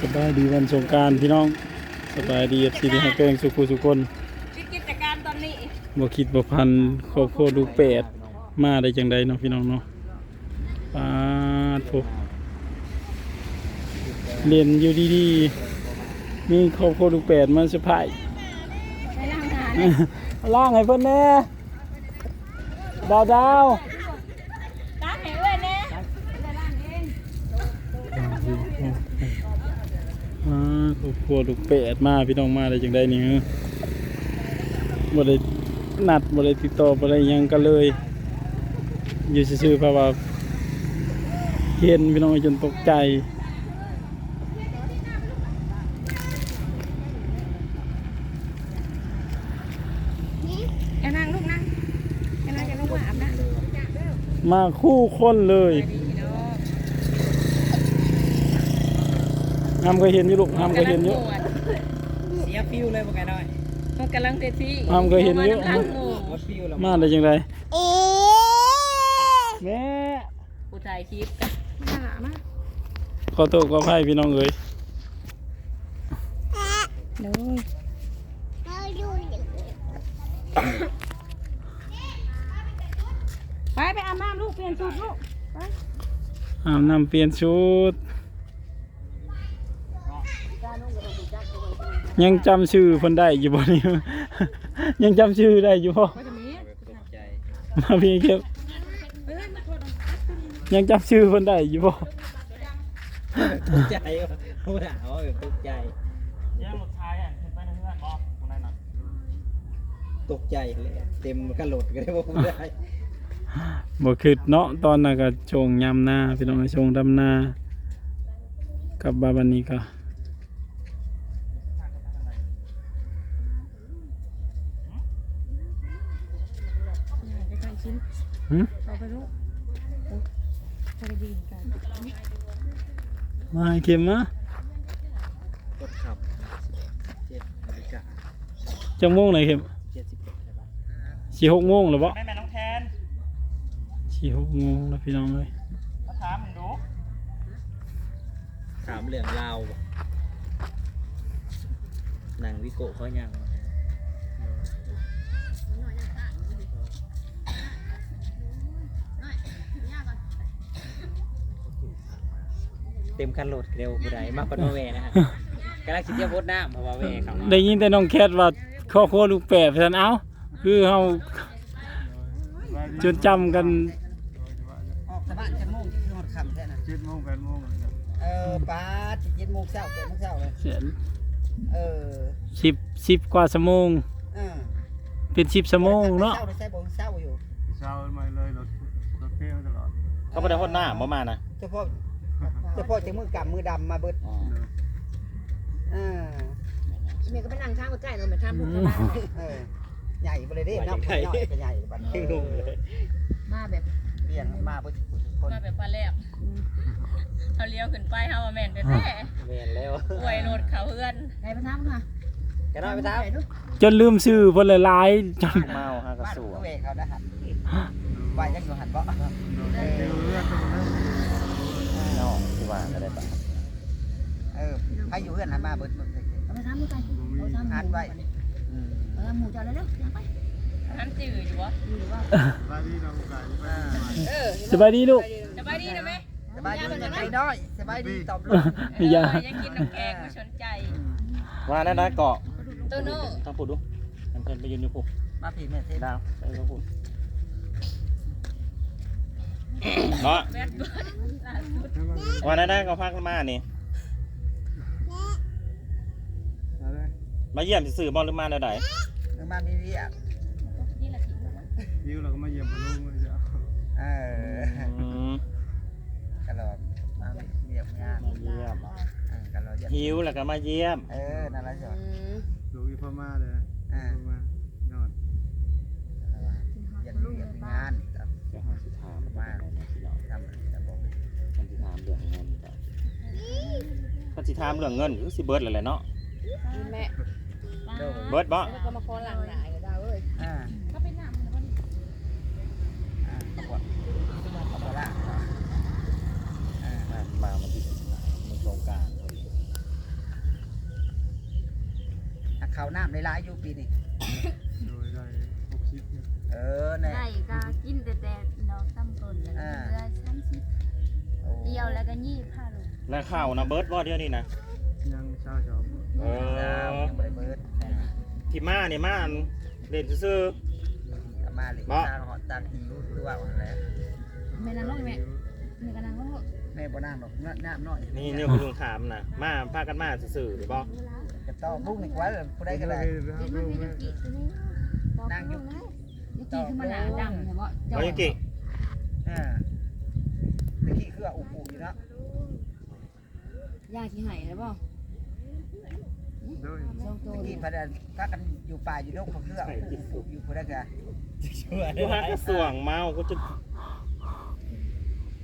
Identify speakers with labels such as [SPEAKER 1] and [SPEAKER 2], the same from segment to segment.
[SPEAKER 1] สบายดีวันสงกรารพี่น้องสบายดีเอฟซีที่ให้เกิงสุขุสุคน
[SPEAKER 2] ชื่อกิจการตอนนี้
[SPEAKER 1] บ่คิดบ่พันครอบครัวดูแปดมาได้จังใดเนาะพี่น้องเนาะปาดโถเรียนอยู่ดีๆมีครอบครัวดูแปดมาเซอร์ไพรส์
[SPEAKER 2] ใช้ร่างกาย
[SPEAKER 1] ล่างให้เพิ่นแน่ดาวดาว อ่าครอบครัวดูแปดมาพี่น้องมาได้จังใดนี่ฮะบ่ได้นัดบ่ได้ติดต่อบ่ได้หยังกันเลย อยู่ซื่อๆเพราะว่าเห็นพี่น้องจนตกใจ
[SPEAKER 2] แกนั่งลูกนั่งแกนั่งแกลงมาอาบน้ำ
[SPEAKER 1] มาคู่คนเลย
[SPEAKER 2] ดีเนาะ
[SPEAKER 1] ห้ามก็เห็นอยู่ลูกห้ามก็เห็นอยู่
[SPEAKER 3] เสียฟิวเลยบ่ไงน้อย
[SPEAKER 2] มันกำลังเตะที่
[SPEAKER 1] อ้าวเคยเห็นอยู่
[SPEAKER 2] หลังหมู่
[SPEAKER 3] หมดฟิวแล้ว
[SPEAKER 1] มาได้จังไดแม่
[SPEAKER 2] ผู้ถ่ายคลิปกันมาหามา
[SPEAKER 1] ขอโทษขออภัยพี่น้องเอ้ย
[SPEAKER 2] เลยไปไปอาบน้ำลูกเปลี่ยนชุดลูกไป
[SPEAKER 1] อาบน้ำเปลี่ยนชุด ยังจำชื่อเพิ่นได้อยู่บ่นี่ยังจำชื่อได้อยู่บ่
[SPEAKER 2] ไปจะมี
[SPEAKER 3] ตกใจ
[SPEAKER 1] มาพี่เก็บ
[SPEAKER 2] เฮ้ยมาโทษ
[SPEAKER 1] ยังจำชื่อเพิ่นได้อยู่บ่
[SPEAKER 3] ตกใจพูดอะว่าแบบตกใจ
[SPEAKER 1] ยังหมดท้ายอะขึ้นไปในเฮือนบ่คนนั้นน่ะ
[SPEAKER 3] ตกใจเลยเต็มกระโหลดก็ได้ว่าพูดได้
[SPEAKER 1] บ่คิดเนาะตอนนั้นก็ชงยามหน้าพี่น้องชงดำหน้ากับบาบันนี้ก็
[SPEAKER 2] ไปใกล้ชิ้น
[SPEAKER 1] หึ
[SPEAKER 2] เอาไปลูก ไปดีกัน
[SPEAKER 1] มาให้เข็มมาก
[SPEAKER 3] ดขับเจ็ดนาฬิกา
[SPEAKER 1] จังโมงไหนเข็ม
[SPEAKER 3] เจ็ดสิบเอ็ดใช่ปะ
[SPEAKER 1] สี่หกโมงหรือบ่
[SPEAKER 3] แม่แม่น้องแทน
[SPEAKER 1] สี่หกโมงแล้วพี่น้องเลย
[SPEAKER 3] มาถามมึงดูถามเรื่องราวบ่หนังวิโกะเขายัง เต็มคันโหลดเร็วผู้ใดมากกว่าโนเวนะฮะกำลังคิดจะบดน้ำเพราะว่าเวเขา
[SPEAKER 1] ได้ยินแต่น้องแคทว่าครอบครัวลูกแปดพันเอ้าคือเฮาจนจำกัน
[SPEAKER 4] ออกจากบ้านจะโมงที่นอนคำแค่นั้น
[SPEAKER 1] เจ็ดโมงแปดโมง
[SPEAKER 4] เออป้าจะเจ็ดโมงเช้าแปดโมงเช้าเลย
[SPEAKER 1] เสีย
[SPEAKER 4] เออ
[SPEAKER 1] สิบสิบกว่าชั่วโมง
[SPEAKER 4] เออ
[SPEAKER 1] เป็นสิบชั่วโมงเนาะ
[SPEAKER 4] เช้าเลยใช่บ่เช้าอยู่
[SPEAKER 5] เช้ามาเลยรถรถเที่ยวตลอด
[SPEAKER 3] เขาไม่ได้พ่นหน้าบ่มานะ
[SPEAKER 4] เฉพาะ เฉพาะจะมือกำมือดำมาเบิดเออ
[SPEAKER 2] เมียก็ไปนั่งข้างใกล้เราไปทำบุญบ้าน
[SPEAKER 4] เออใหญ่ไปเลยเด้เนาะย่อยก็ใหญ่บัดนี้
[SPEAKER 3] งงเลย
[SPEAKER 2] มาแบบ
[SPEAKER 4] เปลี่ยนมาเบิดคน
[SPEAKER 2] มาแบบปลาแรกเขาเลี้ยวขึ้นไปเฮาแม่นแท้
[SPEAKER 3] แม่นแล้ว
[SPEAKER 2] ๆป่วยรถเขาเพื่อนไปไปทำค่ะ
[SPEAKER 3] แกน้อยไปตาม
[SPEAKER 1] จนลืมชื่อเพิ่นหลายๆจน
[SPEAKER 3] เมาฮะกระ
[SPEAKER 4] บ้าน
[SPEAKER 3] สว
[SPEAKER 4] เขาเวเขานะฮะไว้ยังอยู่หันบ่
[SPEAKER 5] เที่ยวเรื่องกันนะ
[SPEAKER 3] เนาะที่ว่าก็ได้ปะ
[SPEAKER 4] เออใครอยู่เพื่อนหันมาเบิดเบิดเบิด
[SPEAKER 2] เอาไปทำมือกันเอาทำ
[SPEAKER 4] หันไว้
[SPEAKER 3] อืม
[SPEAKER 2] เออหมูจะเอาเร็วๆไปน้ำจืดอยู่วะอยู่หรือว่า
[SPEAKER 5] บ้านที่น้องไก่ไป
[SPEAKER 2] เออ
[SPEAKER 1] สบายดีลูก
[SPEAKER 2] สบายดีนะแม่
[SPEAKER 4] สบายดีไอ้น้อยสบายดีตอบลง
[SPEAKER 1] มียา
[SPEAKER 2] ยังกินน้ำแกงไม่สนใจ
[SPEAKER 3] ว่านั่นนะเกาะ
[SPEAKER 2] ตัวโน่
[SPEAKER 3] ทางพูดดูมันเพิ่นไปยืนอยู่ปุ๊บ
[SPEAKER 4] มาผีแม่เท
[SPEAKER 3] ดาวไปทางพูด เนาะ
[SPEAKER 2] แบดเบิร์ดล่าสุด
[SPEAKER 3] ว่านั่นนะก็พักมานี่
[SPEAKER 5] อะไร
[SPEAKER 3] มาเยี่ยมสื่อบ่หรือมาได้ใด
[SPEAKER 4] มามีเรียก
[SPEAKER 2] นี่แหละที่
[SPEAKER 5] ยิวเราก็มาเยี่ยมพะลุงเลยจ้ะ
[SPEAKER 4] เออ
[SPEAKER 3] อืม
[SPEAKER 4] กะหลอดมาเรียบงาน
[SPEAKER 3] มาเยี่ยม
[SPEAKER 4] เออกะหลอด
[SPEAKER 3] หิวแล้วก็มาเยี่ยม
[SPEAKER 4] เออนั่นแหละจ้ะ
[SPEAKER 5] ลูกอีพ่อมาเลยพ่อมานอน
[SPEAKER 4] อยากเรียบงานครับ
[SPEAKER 3] เดี๋ยวหาสิถามมาที่เรา
[SPEAKER 4] ทำจะบอก
[SPEAKER 3] มันสิถามเรื่องเงินก็ก็สิถามเรื่องเงินคือสิเบิดแล้วแหละเนาะ
[SPEAKER 2] แม่
[SPEAKER 3] เบิดบ่
[SPEAKER 2] แล้วก็มาคอหลังหนายดาวเอ้ย
[SPEAKER 4] อ่า
[SPEAKER 2] ก็ไปน้ำมัน
[SPEAKER 4] อ่าขบวนขบวนละอ่า
[SPEAKER 3] มามามันที่มันโครงการพอดี
[SPEAKER 4] ข้าวน้ำในร้ายอยู่ปีนี้
[SPEAKER 5] โดยได้หกสิบเนี่ย
[SPEAKER 4] เออแน่
[SPEAKER 6] ได้ก็กินแต่แต่ดอกตำต้นแล้วก็เหลือสามสิบ
[SPEAKER 4] โอ้
[SPEAKER 6] เดียวแล้วก็ยี่ห้าลูก
[SPEAKER 3] แล้วข้าวนะเบิร์ดว่าเดียวนี่นะ
[SPEAKER 5] ยังเช้าช อบ
[SPEAKER 3] เอ
[SPEAKER 4] เจ้า
[SPEAKER 3] อ
[SPEAKER 4] ยังบ่ได้เบิด
[SPEAKER 3] ที่มาเนี่ยมาเล่นซื่อ
[SPEAKER 4] ก็มาเลย
[SPEAKER 3] บ่
[SPEAKER 4] สร้างหอดตังหิวหรือว่าอะไร
[SPEAKER 2] แม่นางลงแม่แม่ก็นางลง
[SPEAKER 4] แม่บ่น้ำหรอกน้ำน้ำน้อย
[SPEAKER 3] ๆนี่เนี่ยคุณลุงถามนะมาพากันมาซื่อๆหรือบ่
[SPEAKER 4] จะต้องลูกนี่กว่าผู้ใดก็ได้
[SPEAKER 6] กินมันมีน้ำกิตัวนี้
[SPEAKER 4] นั่งอยู่
[SPEAKER 2] ยุกี้คือมันหนาดำใช่ปะ
[SPEAKER 3] เอายุกิ
[SPEAKER 4] อ่าตะกี้คืออุปุอยู่เนาะ
[SPEAKER 2] ยาขี้ไห่แล้วป่ะ
[SPEAKER 5] โดย
[SPEAKER 2] สองตัว
[SPEAKER 4] ตะกี้พากันพากันอยู่ป่าอยู่โลกคืออุปุอยู่ผู้ใดก็
[SPEAKER 3] กูหากระสวงเมากูจะ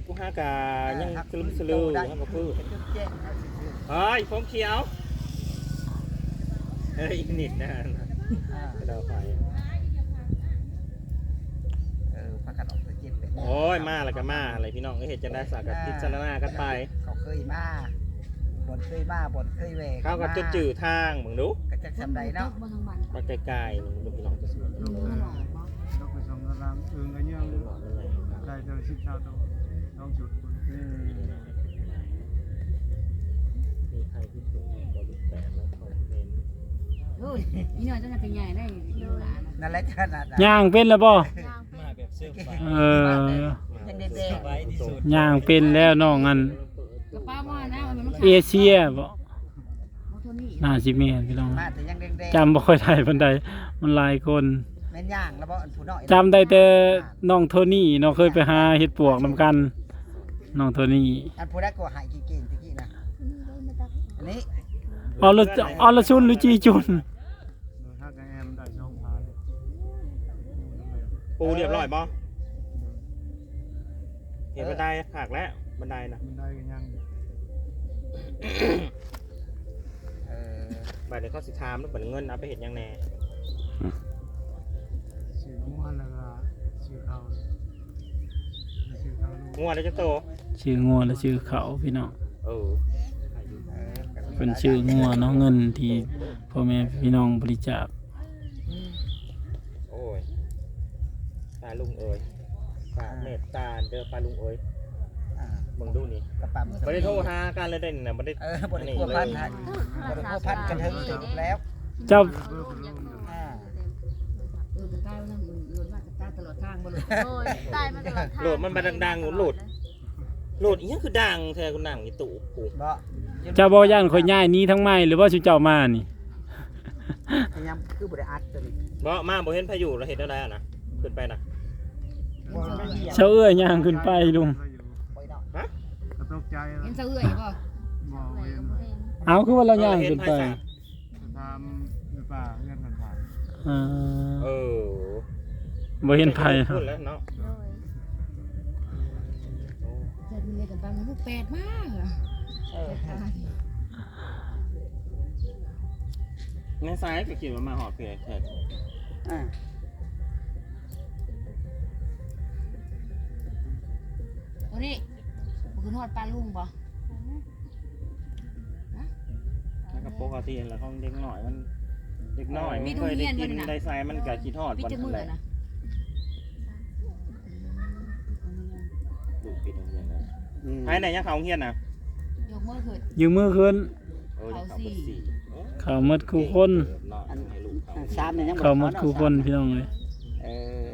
[SPEAKER 3] กูหากายังสลืมสลือหากระพือ
[SPEAKER 4] จะแจ้งเอาสิ
[SPEAKER 3] เฮ้ยผมเขียวเฮ้ยอีกนิดนะ
[SPEAKER 4] อ่า
[SPEAKER 3] เราไป
[SPEAKER 4] เออพากันออกไปเจ็บเป็น
[SPEAKER 3] โอ้ยมาแล้วก็มาอะไรพี่น้องก็เห็นจะได้สักกับพิจารณากันไป
[SPEAKER 4] เขาเคยมาบ่น เคยมาบ่นเคยแหวก
[SPEAKER 3] เข้ากับจะจืดทางมึงดู
[SPEAKER 4] ก็จักสำใดเนาะ
[SPEAKER 2] บนทางบัน
[SPEAKER 3] มาไกลๆมึงดูพี่น้องจะสวย
[SPEAKER 2] มือมันหลอกป่ะ
[SPEAKER 5] เราไปส่งกำลังเอิงกันยังได้เจอสิบชาวโตลองจุด
[SPEAKER 4] อืม
[SPEAKER 3] มีใครที่ถูกบริแปดแล้วคอมเมนต์
[SPEAKER 2] เฮ้ยนี่หน่อยจะน่าเป็นใหญ่ได้ดูหลาน
[SPEAKER 4] นั่นแหละขนาดนั้น
[SPEAKER 1] ย่างเป็นแล้วบ่
[SPEAKER 6] ยางเป็น
[SPEAKER 3] มาแบบเสื้อผ้า
[SPEAKER 1] เออ
[SPEAKER 4] ยังเด็ก
[SPEAKER 3] ไว้ที่สุด
[SPEAKER 1] ย่างเป็นแล้วน้องอัน
[SPEAKER 2] กระเป๋าว่านะมันมัน
[SPEAKER 1] เอเชียบ่
[SPEAKER 2] โมโทนี่
[SPEAKER 1] น่าสิแม่นพี่น้อง
[SPEAKER 4] ๆมาแต่ยังเด็ก
[SPEAKER 1] จำบ่ค่อยได้ปานใดมันหลายคน
[SPEAKER 4] ๆแม่นย่างแล้วบ่อันผู้น้อย
[SPEAKER 1] จำได้แต่น้องโทนี่เนาะเคยไปหาเฮ็ดปวกนํกันน้องโทนี่
[SPEAKER 4] อันผู้ใดก็หายเก่งๆตะกี้นะอันนี้
[SPEAKER 1] เอาละเอาละชุนหรือจีจุน
[SPEAKER 5] โดยถ้าแกแอมได้ช่องพาน
[SPEAKER 3] ปูเรียบร้อยบ่เห็นบันไดหักแล้วบันไดนะ
[SPEAKER 5] มันได้กันยัง
[SPEAKER 4] เออ
[SPEAKER 3] บัดนี้เขาสิถามแล้วบัดเงินเอาไปเห็นยังแน่
[SPEAKER 5] ชื่อม้วนแล้วก็ชื่อเขาชื่อเขาลูก
[SPEAKER 3] งัวได้จักโต
[SPEAKER 1] ชื่องัวและชื่อเขาพี่น้อง
[SPEAKER 3] เออ
[SPEAKER 4] เออก็มี
[SPEAKER 1] เป็นชื่องัวเนาะเงินที่พ่อแม่พี่น้องบริจาค
[SPEAKER 3] โอ้ยปลาลุงเอ้ยฝากเมตตาเด้อปลาลุงเอ้ย
[SPEAKER 4] อ่า
[SPEAKER 3] มึงดูนี่
[SPEAKER 4] กระปั๊ม
[SPEAKER 3] บ่ได้โทรหากันเลยเด่นน่ะบ่ได้
[SPEAKER 4] เออบ่ได้พัวพันฮะบ่ได้พัวพันกันเถิงถึงแล้ว
[SPEAKER 1] เจ้า
[SPEAKER 4] อ่า
[SPEAKER 2] เออมันใต้มันหลุดมากใต้ตลอดทางบ่หลุด
[SPEAKER 6] โอ้ยตายมาตลอดทาง
[SPEAKER 3] โหลดมันมาดังๆโหลดโหลดอีหยังคือดังแท้กูนั่งอีตู่กู
[SPEAKER 4] บ่
[SPEAKER 1] เจ้าบ่ย่านข่อยย้ายหนี้ทั้งไม้หรือว่าสิเจ้ามานี่
[SPEAKER 4] พยายามคือบ่ได้อัดตัวนี้
[SPEAKER 3] บ่มาบ่เห็นพายุเราเห็นได้แล้วนะขึ้นไปนะ
[SPEAKER 4] บ่ไม่เหี้ย
[SPEAKER 1] เช้าเอื้อยย่างขึ้นไปลุง
[SPEAKER 4] ปล่อยเนาะ
[SPEAKER 5] ก็ ตกใจแล้ว
[SPEAKER 2] เห็นเสื้อเอื้อยป่ะ
[SPEAKER 5] มองเห็น
[SPEAKER 1] เอาคือว่าเราย่างขึ้นไป
[SPEAKER 5] ทำหรือเปล่าเงินผ่านผ่าน
[SPEAKER 1] อ่า
[SPEAKER 3] เออ
[SPEAKER 1] บ่เห็นไผ
[SPEAKER 3] ขึ้นแล้วเนาะ
[SPEAKER 6] โดย
[SPEAKER 2] เจอมันเลยกันไปมันแปดมากอะ
[SPEAKER 4] เออ
[SPEAKER 3] ในซ้ายก็คิดว่ามาหอดเพียแค่
[SPEAKER 4] อ่า
[SPEAKER 2] ตัวนี้มั นคือทอดปลาลุงป่ะ
[SPEAKER 3] แล้วก็ปกติแล้วของเด็กหน่อยมัน เด็กน้อยมันเคยได้กินได้ใส่มันก็คิดฮอด
[SPEAKER 2] พี่
[SPEAKER 3] วัน
[SPEAKER 2] จะมื
[SPEAKER 3] นั้
[SPEAKER 2] อน
[SPEAKER 3] แหละ
[SPEAKER 2] นะ
[SPEAKER 3] ลูกปิดโรงเรียนแล้ว
[SPEAKER 4] อืม
[SPEAKER 3] ภายในยังเขาโรงเรียนนะ
[SPEAKER 2] ยกมือขึ้น
[SPEAKER 1] ยืมมือขึ้น
[SPEAKER 3] เออเขาเป็นสี่
[SPEAKER 1] เขาหมดคู่คน
[SPEAKER 3] เนาะให้ลูกเขา
[SPEAKER 4] อันสามเนี่ยยังบ่
[SPEAKER 1] เขาหมดคู่คนพี่น้องเลย
[SPEAKER 4] เออ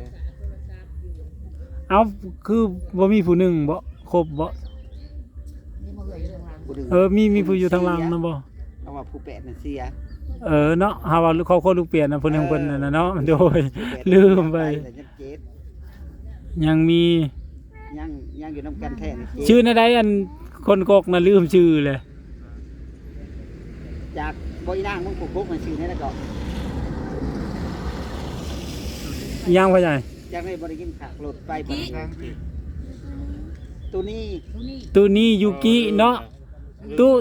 [SPEAKER 1] เอาคือบ่มีผู้หนึงบ่ครบบ่
[SPEAKER 2] นี่มาเอื้อยอยู่ข้างหลัง
[SPEAKER 4] บ่ดื้อ
[SPEAKER 1] เออมีมีผู้อยู่ทางหล่างนะบ่
[SPEAKER 4] เพราะว่าผู้แปดน่ะเสีย
[SPEAKER 1] เออเนาะหาว่าเขาคนลูกเปลี่ยนนะเพิ่นของเพิ่นนั่นน่ะเนาะโดยลืมไป
[SPEAKER 4] แต่ยังเจ็ด
[SPEAKER 1] ยังมี
[SPEAKER 4] ยังยังอยู่น้ำกันแท้นี่เจ็ด
[SPEAKER 1] ชื่อใดอันคนกกน่ะลืมชื่อเลย
[SPEAKER 4] จากบ่อีนางมึงปลูกกุ๊กมันชื่อนี่แล้วก็
[SPEAKER 1] ยังพ่อใหญ่
[SPEAKER 4] จากได้บ่ได้กินผักหลุดไปบ่ได้
[SPEAKER 5] ทางที่
[SPEAKER 4] ตัวนี้
[SPEAKER 2] ตัวนี้
[SPEAKER 1] ตูนี้ยูกิเนาะ ตู้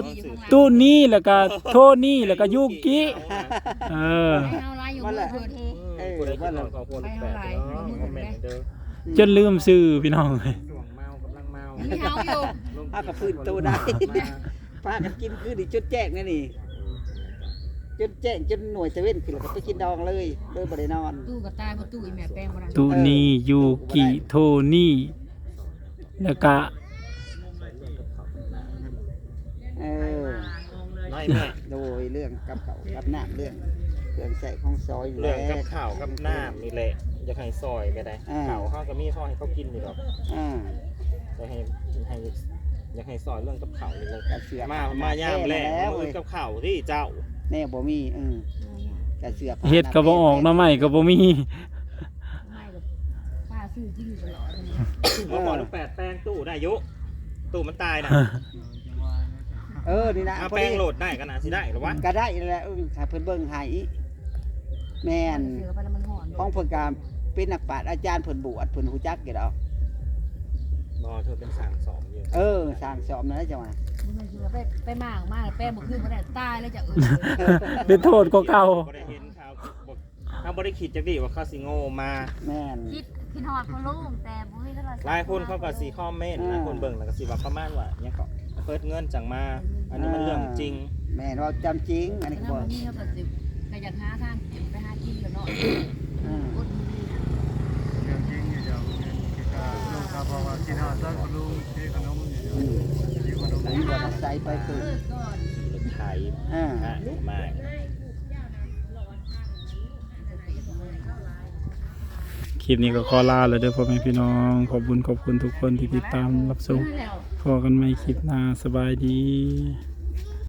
[SPEAKER 1] ตูนี้แล้วก็โทนี่แล้วก็ยูกิเออ
[SPEAKER 2] ให้เอาลายอยู่มือขึ้น
[SPEAKER 3] เออคนละคนละของคนละแปดเนาะคอมเมนต์เด้อ
[SPEAKER 1] จนลืมชื่อพี่น้องเลย
[SPEAKER 3] ช่วงเมากำลังเมา
[SPEAKER 2] มีเฮาอยู่
[SPEAKER 4] พากับพื้นตัวได้พากันกินคือดิจุดแจ้งนี่นี่จนแจ้งจนหน่วยตะเว้นขึ้นแล้วก็ไปกินดองเลยเลยบ่ได้นอน
[SPEAKER 2] ตู้ก็ตายเพราะตู้อีแม่แป้งบ่ได้
[SPEAKER 1] ตูนี่ยูกิโทนี่แล้วก็
[SPEAKER 4] เออ
[SPEAKER 3] น้อยแม่
[SPEAKER 4] โดยเรื่องกับเขาวกับน้ำเรื่องเรื่องใส่ของซอยอยู่
[SPEAKER 3] เรื่อง
[SPEAKER 4] แล้ว
[SPEAKER 3] กับข้าวกับน้ำนี่แหละอยากให้ซอยก็ได้
[SPEAKER 4] อ่า
[SPEAKER 3] ข้าวเขาก็มีซอยให้เขากินอยู่ดอก
[SPEAKER 4] อ่า
[SPEAKER 3] อยากให้ให้อยากให้ซอยเรื่องกับข้าวนี่เลย
[SPEAKER 4] กระเสือก
[SPEAKER 3] มามายามแรก
[SPEAKER 4] แล้ว
[SPEAKER 3] มื
[SPEAKER 4] เว้
[SPEAKER 3] อย กับข้าวที่เจ้า
[SPEAKER 4] แน่บ่มีเออกระเสือก
[SPEAKER 1] เฮ็ดก็บ่ออกหน้าใหม่ก็บ่มี
[SPEAKER 2] ไม่กับป้าซื้อจิ้งตลอดเลย
[SPEAKER 3] มาบอกลูกแปดแป้งตู้ได้อยุตู้มันตายนะ
[SPEAKER 4] เออนี่นะ
[SPEAKER 3] เอาแป้งโหลดได้กันนะสิได้หรอวะ
[SPEAKER 4] ก็ได้นั่นแหละเออให้เพิ่นเบิ่งให้แม่น
[SPEAKER 2] เสือไปแล้วมันหอน
[SPEAKER 4] ของเพิ่นก็เป็นนักปราชญ์อาจารย์เพิ่นบวชเพิ่นฮู้จักอยู่ดอก
[SPEAKER 3] บอเธอเป็นสางสองอยู่
[SPEAKER 4] เออสร้างสอมนั่นแหละจังหวะ
[SPEAKER 2] มันเสือไปไปมากมากแป้งบ่ขึ้นบ่ได้ตายแล้วจะเออ
[SPEAKER 1] เป็นโทษก็เก่า
[SPEAKER 3] บ่ได้เห็นข่าวบอกเขาบ่ได้คิดจักดีว่าเขาสิโง่มา
[SPEAKER 4] แม่น
[SPEAKER 6] คิดคิดฮอดพ่อลุงแต่บ่มีโทรศัพท์
[SPEAKER 3] หลายคนเขาก็สิคอมเมนต์หลายคนเบิ่งแล้วก็สิว่าประมาณว่าเนี่ยก็ เพิดเงินจังมา อันนี้มันเรื่องจริง
[SPEAKER 4] แม่นว่าจำจริง อันนี้ก็
[SPEAKER 2] ถ้า
[SPEAKER 4] บ่
[SPEAKER 2] มันมีเขาก็สิก็อยากหาทางเก็บไปหากินกันเนาะ
[SPEAKER 4] อืม
[SPEAKER 2] อดมือนะ
[SPEAKER 5] เรื่องจริงอยู่อย่างนี้ก็ลูกก็บอกว่ากินข้าวต้นคุณลุงที่ขนมอยู่
[SPEAKER 4] อืม
[SPEAKER 5] ที่ขนม
[SPEAKER 4] อันนี้ว่าใส่ไปคือ
[SPEAKER 2] เลิกก่อน
[SPEAKER 3] รถไถ
[SPEAKER 4] อ่า
[SPEAKER 3] ฮะมาก
[SPEAKER 1] คลิปนี้ก็ขอลาแล้วเด้อพ่อแม่พี่น้อง ขอบคุณขอบคุณทุกคนที่ติดตามรับชมพอกันไหม่คลิปหน้าสบายดี